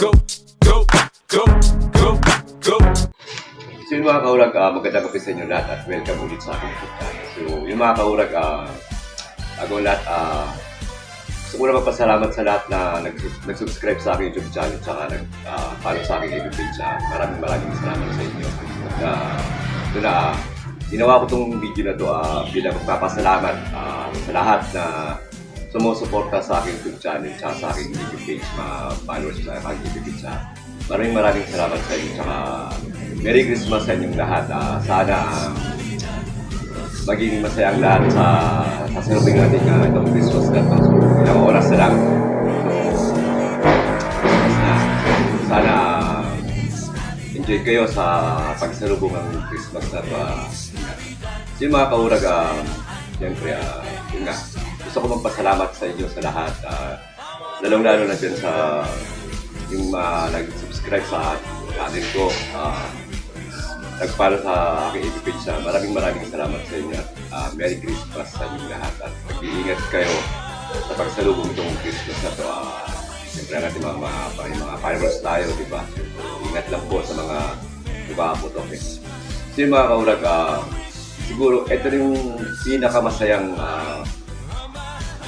go, go, go, go, go. So yung mga kaurag, uh, magandang gabi sa inyo lahat at welcome ulit sa aking YouTube channel. So yung mga kaurag, uh, ako lahat, uh, gusto ko na magpasalamat sa lahat na nag nag-subscribe sa aking YouTube channel at nag uh, follow sa aking FB page. Uh, maraming maraming salamat sa inyo. Na, ito na, uh, ginawa ko tong video na to uh, bilang magpapasalamat uh, sa lahat na sumusuporta sa aking YouTube channel at sa aking YouTube page, mga followers sa aking YouTube page. Maraming maraming salamat sa inyo. Tsaka Merry Christmas sa inyong lahat. Uh, sana uh, maging masaya ang lahat sa kasalubing natin uh, itong Christmas na to. So, ilang oras na lang. So, Christmas na. Sana enjoy kayo sa pagsalubong ng Christmas na to. Uh, so, yung mga kaurag, uh, siyempre, uh, yun nga, gusto ko magpasalamat sa inyo sa lahat. Uh, lalong-lalo na dyan sa yung uh, nag-subscribe sa channel ko. Uh, nagpalo sa aking FB page na maraming maraming salamat sa inyo uh, Merry Christmas sa inyong lahat at mag-iingat kayo sa pagsalubong itong Christmas na to. Uh, Siyempre natin mga, mga, mga, followers tayo, di ba? Ingat lang po sa mga nagpapot, okay? So yung mga kaurag, uh, siguro ito yung pinakamasayang uh,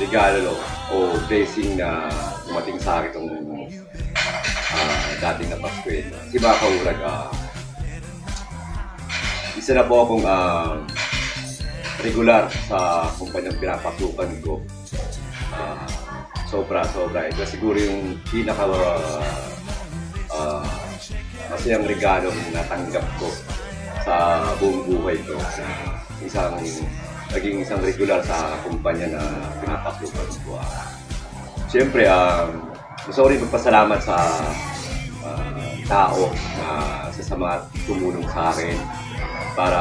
regalo o blessing na dumating sa akin itong uh, dating na Pasko. eh. Si mga kaurag, uh, isa na po akong ah, regular sa kumpanyang pinapasukan ko. Ah, sobra, sobra. Ito siguro yung pinaka uh, masayang regalo natanggap ko sa buong buhay ko. Isang, naging isang regular sa kumpanya na pinapasukan ko. Ah, Siyempre, um, rin magpasalamat sa ah, tao na isa sa mga tumulong sa akin para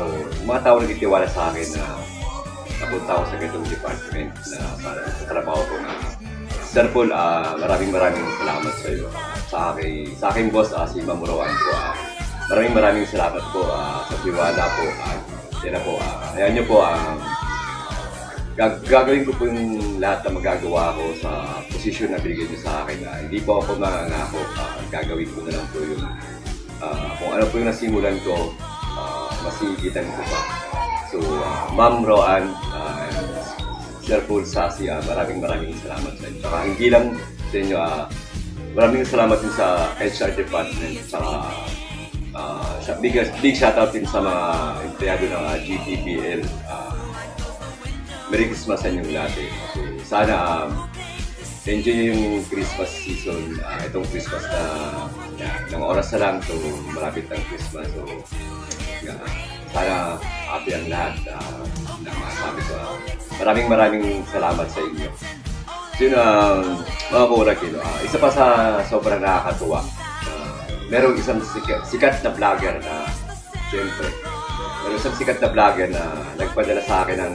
oh, mga tao nagtitiwala sa akin na napunta ako sa ganitong department na para sa trabaho ko na Sir Paul, ah, maraming maraming salamat sa iyo. Sa aking, sa aking boss, ah, si Mamuroan ko. ah, maraming maraming salamat po ah, sa tiwala po. Uh, yan na po. ah, ayan niyo po, ah, gag- gagawin ko po yung lahat na magagawa ko sa posisyon na binigay niyo sa akin. ah, hindi po ako mangangako. ah, gagawin ko na lang po yung ah, kung ano po yung nasimulan ko, uh, masigitan ko pa. So, ah, Ma'am Roan, uh, Sir Paul Sasi, ah, maraming maraming salamat sa inyo. Saka hindi lang sa inyo, ah, maraming salamat din sa HR department, saka uh, big, big shoutout din sa mga empleyado ng uh, GTPL. ah, Merry Christmas sa inyong lahat. eh. So, sana um, enjoy yung Christmas season, ah, itong Christmas na yeah, ng oras na lang, so malapit ang Christmas. So, yeah, sana happy ang lahat uh, na masabi ko. ah. maraming maraming salamat sa inyo. So yun, uh, mga kurakino, uh, isa pa sa sobrang nakakatuwa, uh, merong isang sikat, sikat na vlogger na, siyempre, merong isang sikat na vlogger na nagpadala sa akin ng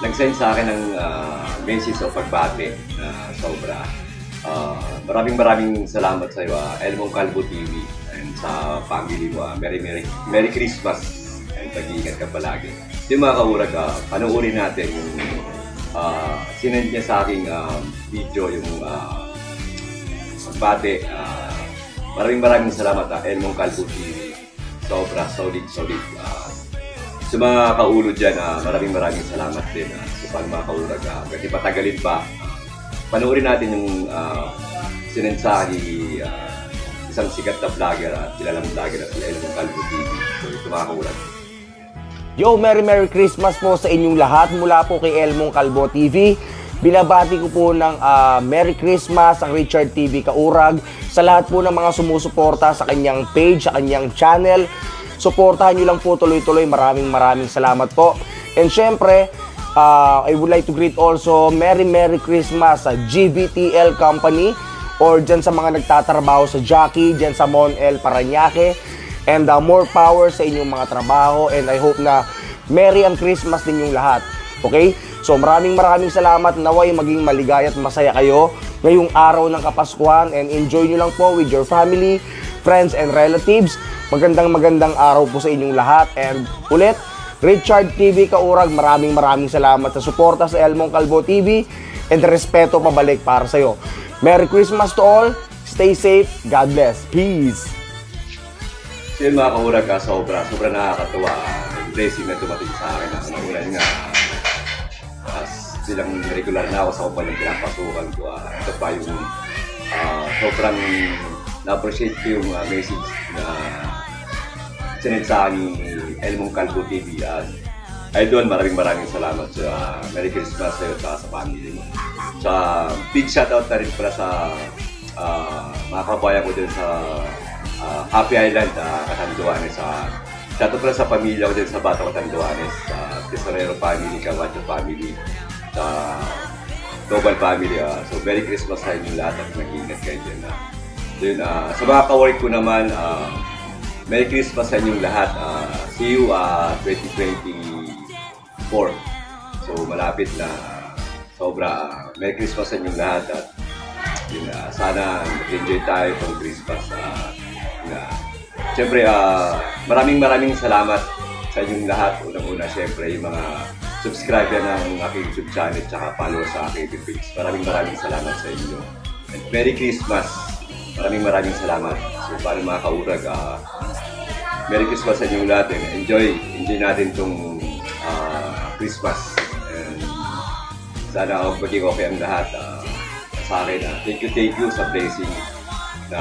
nag-send sa akin ng uh, message o pagbate na sobra. Uh, maraming maraming salamat sa iyo, uh, Elmong Calvo TV and sa family mo. Uh, Merry, Merry, Merry Christmas and pag-iingat ka palagi. So mga kaurag, uh, panoorin natin yung uh, sinend niya sa aking um, video yung uh, pagbate. Uh, maraming maraming salamat, uh, Elmong Calvo TV. Sobra, solid, solid. Uh, sa mga kaulo dyan, ah, maraming maraming salamat din ah, sa pag mga kaurag. Ah, kasi patagalin pa, ah, panoorin natin yung uh, sinend sa akin ni ah, isang sikat na vlogger at kilalang vlogger at si Elmo Calvo TV. So mga kaurag. Yo, Merry Merry Christmas po sa inyong lahat mula po kay Elmong Kalbo TV. Binabati ko po ng ah, Merry Christmas ang Richard TV Kaurag sa lahat po ng mga sumusuporta sa kanyang page, sa kanyang channel. Suportahan nyo lang po tuloy-tuloy. Maraming maraming salamat po. And syempre, ah, I would like to greet also Merry Merry Christmas sa GBTL Company or dyan sa mga nagtatrabaho sa Jockey, dyan sa Mon El Parañaque. And uh, more power sa inyong mga trabaho and I hope na Merry ang Christmas ninyong lahat. Okay? So maraming maraming salamat. Naway maging maligaya at masaya kayo ngayong araw ng Kapaskuhan and enjoy nyo lang po with your family, friends, and relatives. Magandang magandang araw po sa inyong lahat. And ulit, Richard TV Kaurag, maraming maraming salamat sa suporta sa Elmong Kalbo TV and respeto pabalik para sa iyo. Merry Christmas to all. Stay safe. God bless. Peace. So mga kaurag, ah, sobra, sobra nakakatuwa. Blessing na dumating sa akin. Ang nagulan nga, silang regular na ako sa kumpanyang pinapasukan ko. ah, ito pa yung ah, sobrang na-appreciate ko yung ah, message na sinend sa akin ni Elmong Calvo TV. Ay doon, maraming maraming salamat sa Merry Christmas sa'yo at sa family mo. Sa big shoutout na rin pala sa ah, mga kabayan ko dyan sa ah, Happy Island, uh, Katanduanes. Sa shoutout pala sa pamilya ko dyan sa Bata Katanduanes, sa Tesorero family, Camacho family, sa Global family. ah. so, Merry Christmas sa inyong lahat at mag-ingat kayo dyan. ah. Yun, ah, sa mga kawork ko naman, ah, Merry Christmas sa inyong lahat. Ah, see you uh, 2024. So malapit na sobra. Merry Christmas sa inyong lahat at yun, ah, sana enjoy tayo itong Christmas. Uh, Siyempre, ah, maraming maraming salamat sa inyong lahat. Unang-una, siyempre, yung mga subscriber ng aking YouTube channel at follower sa aking YouTube. Maraming maraming salamat sa inyo. And Merry Christmas! Maraming maraming salamat. So, paano mga kaurag, ah, Merry Christmas sa inyong lahat and enjoy, enjoy natin itong Christmas. And sana ako maging okay ang lahat ah, sa akin. ah. thank you, thank you sa blessing na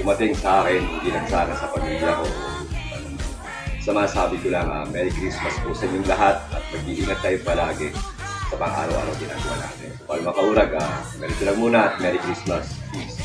dumating sa akin, hindi lang sana sa pamilya ko. Sa masabi ko lang, ah, Merry Christmas po sa inyong lahat at mag-iingat tayo palagi sa pang araw-araw ginagawa natin. So, para makaurag, ah, ganito lang muna at Merry Christmas. Peace.